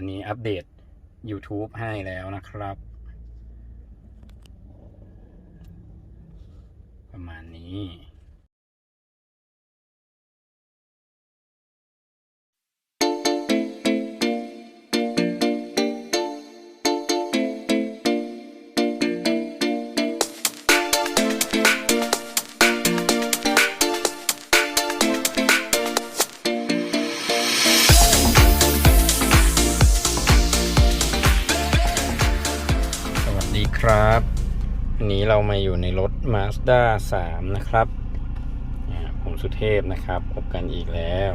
อันนี้อัปเดต YouTube ให้แล้วนะครับ ประมาณนี้ ครับวันนี้เรามาอยู่ในรถ Mazda 3 นะครับ ผมสุเทพนะครับพบกันอีกแล้ว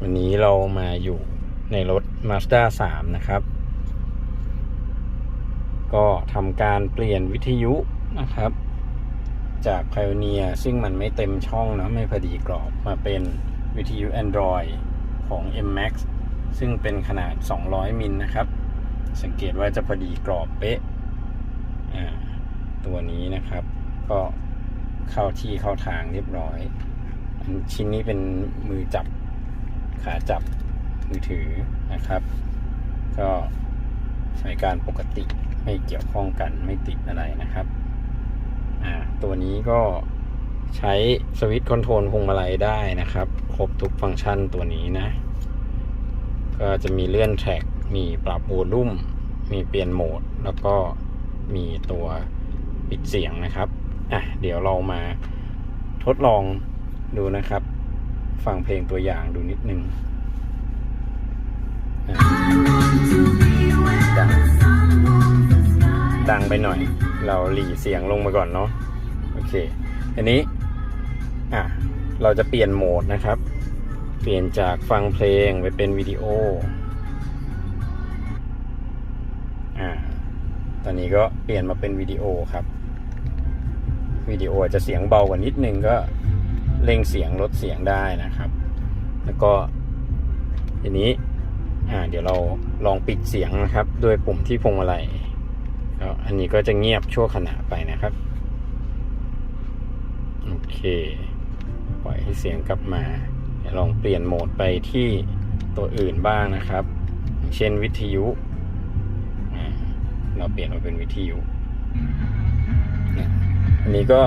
วันนี้เรามาอยู่ในรถ Mazda 3 นะครับ ก็ทำการเปลี่ยนวิทยุนะครับ จาก Pioneer ซึ่งมันไม่เต็มช่องนะไม่พอดีกรอบมาเป็นวิทยุ Android ของ MMAX ซึ่งเป็นขนาด 200 มิลนะครับ สังเกตว่าจะพอดีกรอบเป๊ะ ตัวนี้นะครับ ก็เข้าที่เข้าทางเรียบร้อย ชิ้นนี้เป็นมือจับขาจับมือถือนะครับ ก็ใช้การปกติไม่เกี่ยวข้องกันไม่ติดอะไรนะครับตัวนี้ก็ใช้สวิตช์คอนโทรลพวงมาลัยได้นะครับ ครบทุกฟังก์ชันตัวนี้นะ ก็จะมีเลื่อนแทร็กมีปรับโวลุ่ม มีเปลี่ยนโหมด แล้วก็มีตัว ปิดเสียงนะครับอะเดี๋ยวเรามาทดลองดูนะครับ ฟังเพลงตัวอย่างดูนิดนึงดังดังไปหน่อย เราหลีเสียงลงมาก่อนเนาะโอเค อันนี้อะเราจะเปลี่ยนโหมดนะครับ เปลี่ยนจากฟังเพลงไปเป็นวิดีโออ่าตอนนี้ก็เปลี่ยนมาเป็นวิดีโอครับ วิดีโอจะเสียงเบากว่านิดนึงก็เร่งเสียงลดเสียงได้นะครับ แล้วก็ทีนี้อ่าเดี๋ยวเราลองปิดเสียงนะครับ ด้วยปุ่มที่พวงมาลัยแล้วอันนี้ก็จะเงียบชั่วขณะไปนะครับโอเคปล่อยให้เสียงกลับมาเดี๋ยวลองเปลี่ยนโหมดไปที่ตัวอื่นบ้างนะครับ เช่นวิทยุ เราเปลี่ยนมาเป็นวิทยุ นนี้ก็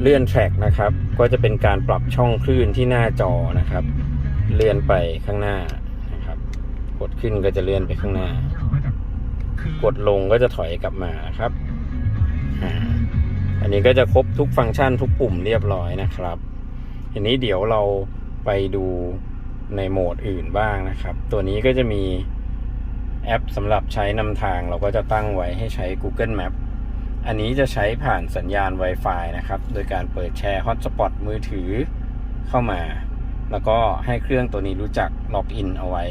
เลื่อนแทร็กนะครับ ก็จะเป็นการปรับช่องคลื่นที่หน้าจอนะครับ เลื่อนไปข้างหน้านะครับ กดขึ้นก็จะเลื่อนไปข้างหน้า กดลงก็จะถอยกลับมาครับอันนี้ก็จะครบทุกฟังก์ชันทุกปุ่มเรียบร้อยนะครับทีนี้เดี๋ยวเราไปดูในโหมดอื่นบ้างนะครับ ตัวนี้ก็จะมีแอปสำหรับใช้นำทางเราก็จะตั้งไว้ให้ใช้ Google Map อันนี้จะใช้ผ่านสัญญาณ Wi-Fi นะครับ โดยการเปิดแชร์ฮอตสปอตมือถือเข้ามา แล้วก็ให้เครื่องตัวนี้รู้จักล็อกอินเอาไว้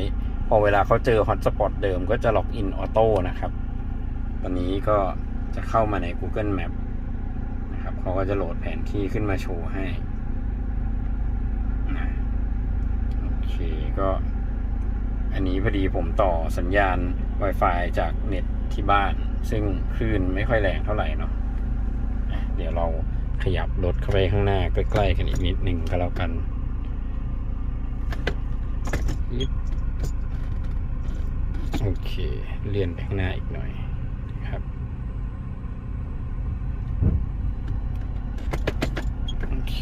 พอเวลาเขาเจอฮอตสปอตเดิมก็จะล็อกอินออโต้นะครับ ตอนนี้ก็จะเข้ามาใน Google Map นะครับเขาก็จะโหลดแผนที่ขึ้นมาโชว์ให้นะโอเคก็ อันนี้พอดีผมต่อสัญญาณ Wi-Fi จากเน็ตที่บ้าน ซึ่งคลื่นไม่ค่อยแรงเท่าไหร่เนาะเดี๋ยวเราขยับรถเข้าไปข้างหน้าใกล้ๆกันอีกนิดหนึ่งก็แล้วกันโอเค เลื่อนไปข้างหน้าอีกหน่อยครับ โอเค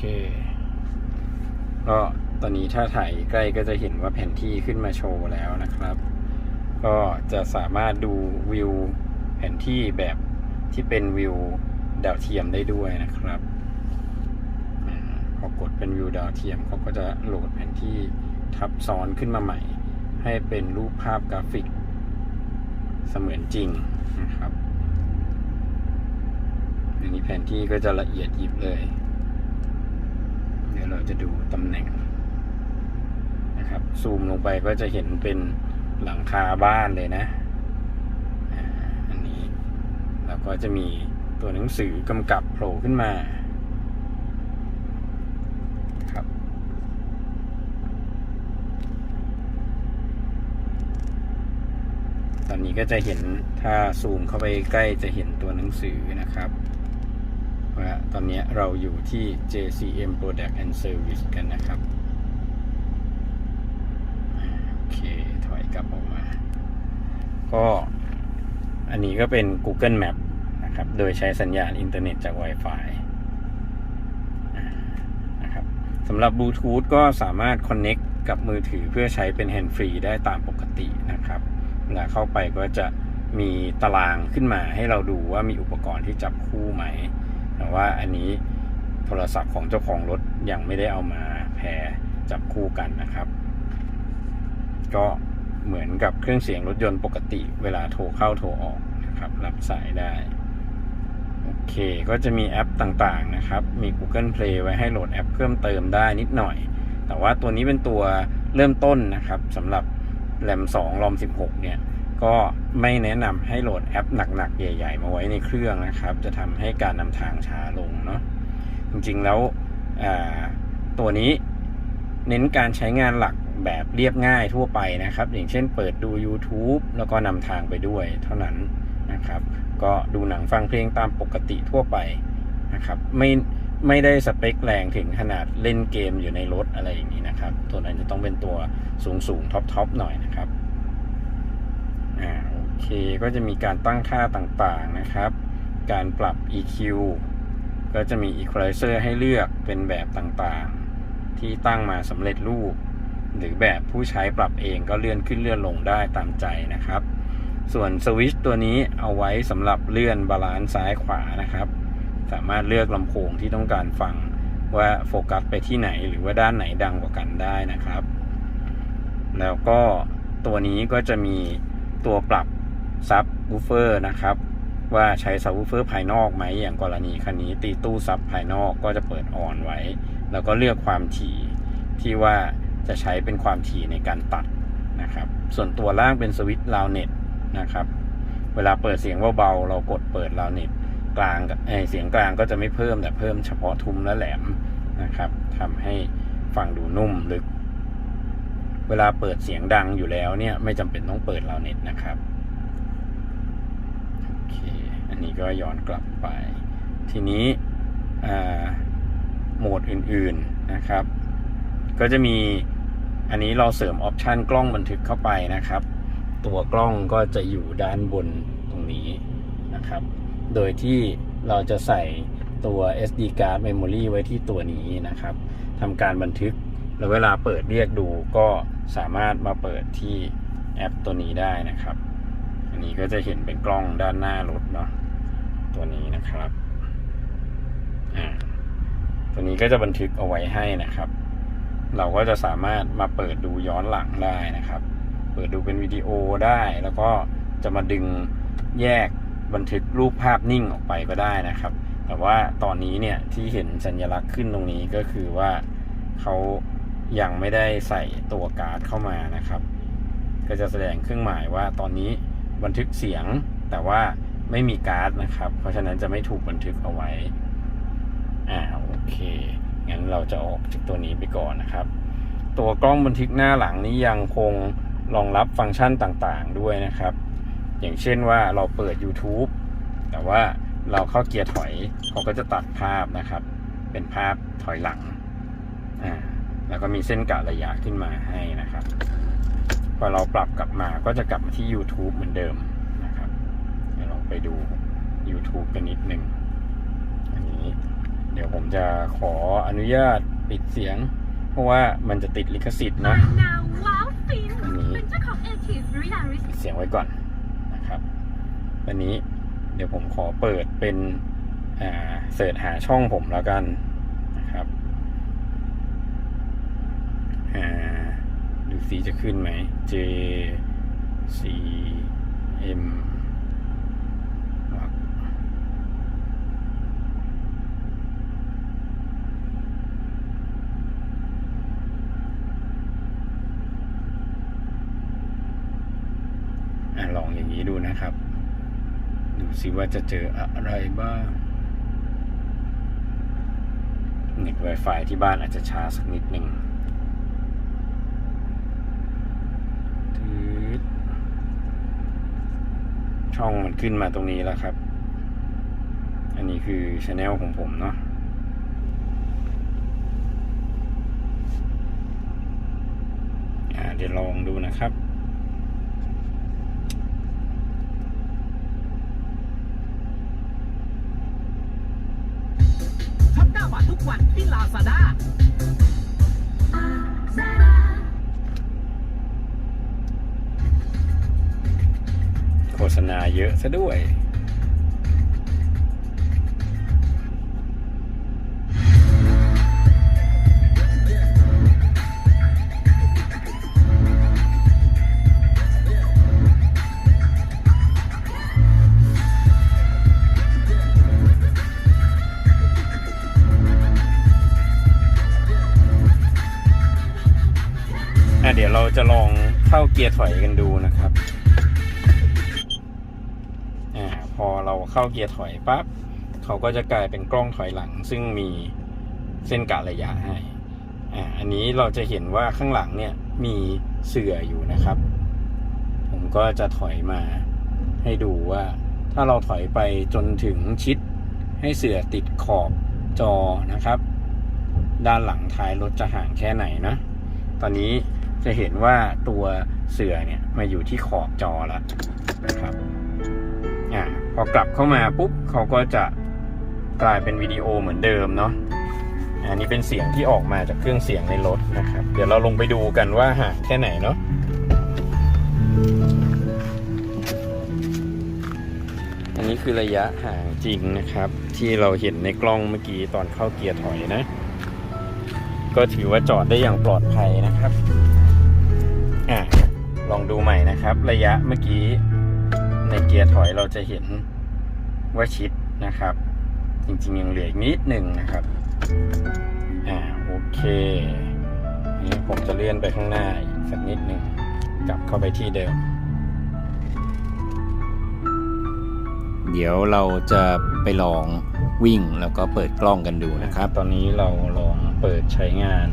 ก็ตอนนี้ถ้าถ่ายใกล้ก็จะเห็นว่าแผนที่ขึ้นมาโชว์แล้วนะครับ ก็จะสามารถดูวิว นที่แบบที่เป็นวิวดาวเทียมได้ด้วยนะครับพอกดเป็นวิวดาวเทียมเขาก็จะโหลดแผนที่ทับซ้อนขึ้นมาใหม่ ให้เป็นรูปภาพกราฟิกเสมือนจริงนะครับอันนี้แผนที่ก็จะละเอียดยิบเลย เดี๋ยวเราจะดูตำแหน่งนะครับ ซูมลงไปก็จะเห็นเป็นหลังคาบ้านเลยนะอ่าอันนี้แล้ว ก็จะมีตัวหนังสือกำกับโผล่ขึ้นมาครับตอนนี้ก็จะเห็นถ้าซูมเข้าไปใกล้จะเห็นตัวหนังสือนะครับว่าตอนนี้เราอยู่ที่ JCM Product and Service กันนะครับโอเคถอยกลับออกมา ก็อันนี้ก็เป็น Google Map นะครับ โดยใช้สัญญาณอินเทอร์เน็ตจาก Wi-Fi นะครับสำหรับบลูทูธก็สามารถ Connect กับมือถือเพื่อใช้เป็น Hand Free ได้ตามปกตินะครับเวลาเข้าไปก็จะมีตารางขึ้นมาให้เราดูว่ามีอุปกรณ์ที่จับคู่ไหม แต่ว่าอันนี้โทรศัพท์ของเจ้าของรถยังไม่ได้เอามาแพรจับคู่กันนะครับ ก็เหมือนกับเครื่องเสียงรถยนต์ปกติ เวลาโทรเข้าโทรออกนะครับ รับสายได้ เค ก็จะมีแอปต่างๆนะครับ มี Google Play ไว้ให้โหลดแอปเพิ่มเติมได้นิดหน่อย แต่ว่าตัวนี้เป็นตัวเริ่มต้นนะครับสำหรับ RAM 2 ROM 16 เนี่ย ก็ไม่แนะนำให้โหลดแอปหนักๆ ใหญ่ ๆ มาไว้ในเครื่องนะครับ จะทำให้การนำทางช้าลงเนาะ จริงๆ แล้วตัวนี้เน้นการใช้งานหลักแบบเรียบง่ายทั่วไปนะครับ อย่างเช่นเปิดดู YouTube แล้วก็นำทางไปด้วยเท่านั้นนะครับ ก็ดูหนังฟังเพลงตามปกติทั่วไปนะครับ ไม่ไม่ได้สเปคแรงถึงขนาดเล่นเกมอยู่ในรถอะไรอย่างนี้นะครับ ตัวนั้นจะต้องเป็นตัวสูงสูงท็อปท็อปหน่อยนะครับอ่าโอเคก็จะมีการตั้งค่าต่างๆนะครับ การปรับ EQ ก็จะมี Equalizer ให้เลือกเป็นแบบต่างๆ ที่ตั้งมาสำเร็จรูป หรือแบบผู้ใช้ปรับเองก็เลื่อนขึ้นเลื่อนลงได้ตามใจนะครับ ส่วนสวิตช์ตัวนี้เอาไว้สำหรับเลื่อนบาลานซ์ซ้ายขวานะครับ สามารถเลือกลำโพงที่ต้องการฟังว่าโฟกัสไปที่ไหนหรือว่าด้านไหนดังกว่ากันได้นะครับ แล้วก็ตัวนี้ก็จะมีตัวปรับซับวูเฟอร์นะครับว่าใช้ซับวูเฟอร์ภายนอกไหมอย่างกรณีคันนี้ ตีตู้ซับภายนอกก็จะเปิดออนไว้ แล้วก็เลือกความถี่ที่ว่าจะใช้เป็นความถี่ในการตัดนะครับ ส่วนตัวล่างเป็นสวิตช์ลาวเน็ต นะครับ เวลาเปิดเสียงเบาๆเรากดเปิดลาเน็ตกลางกับเเสียงกลางก็จะไม่เพิ่มแต่เพิ่มเฉพาะทุ้มและแหลมนะครับทำให้ฟังดูนุ่มลึก เวลาเปิดเสียงดังอยู่แล้วเนี่ยไม่จำเป็นต้องเปิดลาเน็ตนะครับโอเคอันนี้ก็ย้อนกลับไป ทีนี้โหมดอื่นๆนะครับ ก็จะมีอันนี้เราเสริมออปชันกล้องบันทึกเข้าไปนะครับ ตัวกล้องก็จะอยู่ด้านบนตรงนี้นะครับ โดยที่เราจะใส่ตัว SD card memory ไว้ที่ตัวนี้นะครับทำการบันทึกแล้วเวลาเปิดเรียกดูก็สามารถมาเปิดที่แอปตัวนี้ได้นะครับ อันนี้ก็จะเห็นเป็นกล้องด้านหน้ารถเนาะตัวนี้นะครับอ่าตัวนี้ก็จะบันทึกเอาไว้ให้นะครับ เราก็จะสามารถมาเปิดดูย้อนหลังได้นะครับ เปิดดูเป็นวิดีโอได้ แล้วก็จะมาดึงแยกบันทึกรูปภาพนิ่งออกไปก็ได้นะครับ แต่ว่าตอนนี้เนี่ยที่เห็นสัญลักษณ์ขึ้นตรงนี้ก็คือว่าเขายังไม่ได้ใส่ตัวการ์ดเข้ามานะครับ ก็จะแสดงเครื่องหมายว่าตอนนี้บันทึกเสียงแต่ว่าไม่มีการ์ดนะครับ เพราะฉะนั้นจะไม่ถูกบันทึกเอาไว้ อ่าโอเค งั้นเราจะออกจากตัวนี้ไปก่อนนะครับ ตัวกล้องบันทึกหน้าหลังนี้ยังคง รองรับฟังก์ชันต่างๆด้วยนะครับ อย่างเช่นว่าเราเปิด YouTube แต่ว่าเราเข้าเกียร์ถอยเขาก็จะตัดภาพนะครับ เป็นภาพถอยหลังอ่าแล้วก็มีเส้นกะระยะขึ้นมาให้นะครับ พอเราปรับกลับมาก็จะกลับมาที่ YouTube เหมือนเดิมนะครับเดี๋ยวเราไปดู YouTube กันนิดนึงอันนี้เดี๋ยวผมจะขออนุญาตปิดเสียง เพราะว่ามันจะติดลิขสิทธิ์นะ เป็นเจ้าของเอทีฟริลาริสเสียงไว้ก่อนนะครับ วันนี้เดี๋ยวผมขอเปิดเป็นอ่าเสิร์ชหาช่องผมแล้วกันนะครับอ่าดูสีจะขึ้นไหม J C M อลองอย่างนี้ดูนะครับ ดูสิว่าจะเจออะไรบ้างเน็ต Wi-Fi ที่บ้านอาจจะช้าสักนิดหนึ่งช่องมันขึ้นมาตรงนี้แล้วครับ อันนี้คือช anel ของผมเนาะเดี๋ยวลองดูนะครับ วันที่ลาซาด้าโฆษณาเยอะซะด้วย กียร์ถอยกันดูนะครับอ่าพอเราเข้าเกียร์ถอยปั๊บเขาก็จะกลายเป็นกล้องถอยหลัง ซึ่งมีเส้นกะระยะให้อ่าอันนี้เราจะเห็นว่าข้างหลังเนี่ยมีเสื่ออยู่นะครับ ผมก็จะถอยมาให้ดูว่า ถ้าเราถอยไปจนถึงชิด ให้เสื่อติดขอบจอนะครับ ด้านหลังท้ายรถจะห่างแค่ไหนนะ ตอนนี้ จะเห็นว่าตัวเสือเนี่ยมาอยู่ที่ขอบจอแล้วนะครับอ่าพอกลับเข้ามาปุ๊บเขาก็จะกลายเป็นวิดีโอเหมือนเดิมเนาะอันนี้เป็นเสียงที่ออกมาจากเครื่องเสียงในรถนะครับ เดี๋ยวเราลงไปดูกันว่าห่างแค่ไหนเนาะอันนี้คือระยะห่างจริงนะครับ ที่เราเห็นในกล้องเมื่อกี้ตอนเข้าเกียร์ถอยนะ ก็ถือว่าจอดได้อย่างปลอดภัยนะครับ อะลองดูใหม่นะครับ ระยะเมื่อกี้ในเกียร์ถอยเราจะเห็นว่าชิดนะครับ จริงๆยังเหลืออีกนิดหนึ่งนะครับอ่าโอเคนี่ผมจะเลื่อนไปข้างหน้าอีกสักนิดหนึ่งกลับเข้าไปที่เดิม เดี๋ยวเราจะไปลองวิ่งแล้วก็เปิดกล้องกันดูนะครับ ตอนนี้เราลองเปิดใช้งาน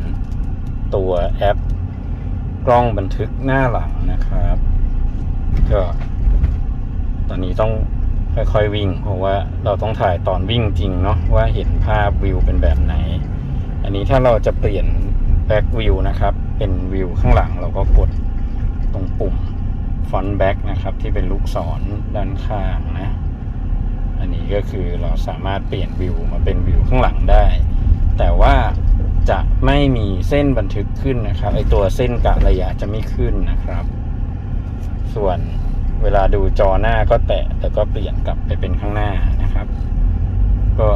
ตัวแอป กล้องบันทึกหน้าหลังนะครับ ก็ตอนนี้ต้องค่อยๆวิ่ง เพราะว่าเราต้องถ่ายตอนวิ่งจริงเนาะว่าเห็นภาพวิวเป็นแบบไหน อันนี้ถ้าเราจะเปลี่ยนแบ็กวิวนะครับ เป็นวิวข้างหลังเราก็กดตรงปุ่มฟอนต์แบ็กนะครับ ที่เป็นลูกศรด้านข้างนะ อันนี้ก็คือเราสามารถเปลี่ยนวิวมาเป็นวิวข้างหลังได้ แต่ว่า จะไม่มีเส้นบันทึกขึ้นนะครับไอตัวเส้นกะระยะจะไม่ขึ้นนะครับ ส่วนเวลาดูจอหน้าก็แตะแล้วก็เปลี่ยนกลับไปเป็นข้างหน้านะครับ ก็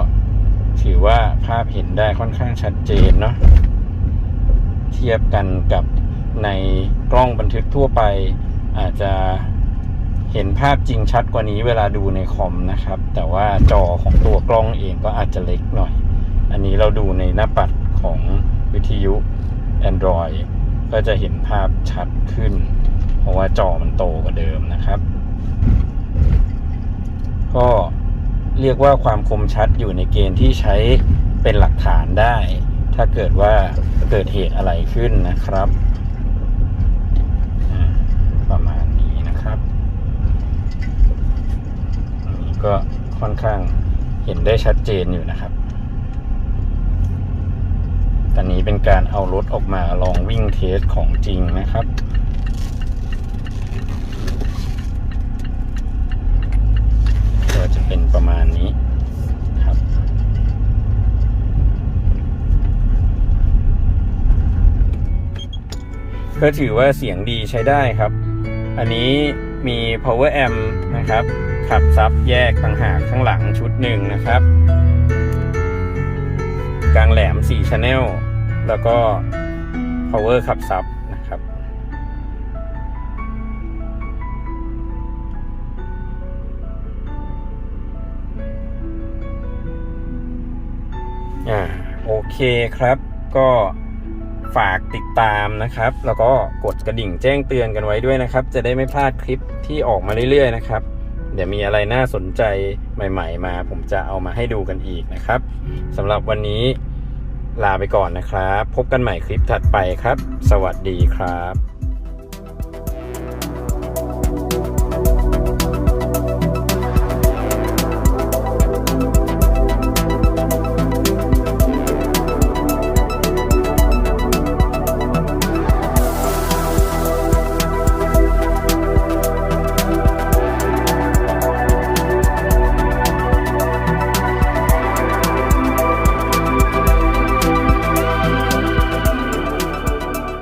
ถือว่าภาพเห็นได้ค่อนข้างชัดเจนเนาะเทียบกันกับในกล้องบันทึกทั่วไป อาจจะเห็นภาพจริงชัดกว่านี้เวลาดูในคอมนะครับ แต่ว่าจอของตัวกล้องเองก็อาจจะเล็กหน่อย อันนี้เราดูในหน้าปัด ของวิทยุ Android ก็จะเห็นภาพชัดขึ้น เพราะว่าจอมันโตกว่าเดิมนะครับ ก็เรียกว่าความคมชัดอยู่ในเกณฑ์ที่ใช้เป็นหลักฐานได้ ถ้าเกิดว่าเกิดเหตุอะไรขึ้นนะครับประมาณนี้นะครับอันนี้ก็ค่อนข้างเห็นได้ชัดเจนอยู่นะครับ อนนี้เป็นการเอารถออกมาลองวิ่งเทสของจริงนะครับ ก็จะเป็นประมาณนี้ครับ ก็ถือว่าเสียงดีใช้ได้ครับ อันนี้มี power amp นะครับ ขับซับแยกต่างหากข้างหลังชุดหนึ่งนะครับกลางแหลม4 channel แล้วก็ power ขับซับนะครับ อ่า โอเคครับก็ฝากติดตามนะครับ แล้วก็กดกระดิ่งแจ้งเตือนกันไว้ด้วยนะครับ จะได้ไม่พลาดคลิปที่ออกมาเรื่อยๆนะครับ เดี๋ยวมีอะไรน่าสนใจใหม่ ๆ มา ผมจะเอามาให้ดูกันอีกนะครับสำหรับวันนี้ ลาไปก่อนนะครับ พบกันใหม่คลิปถัดไปครับ สวัสดีครับ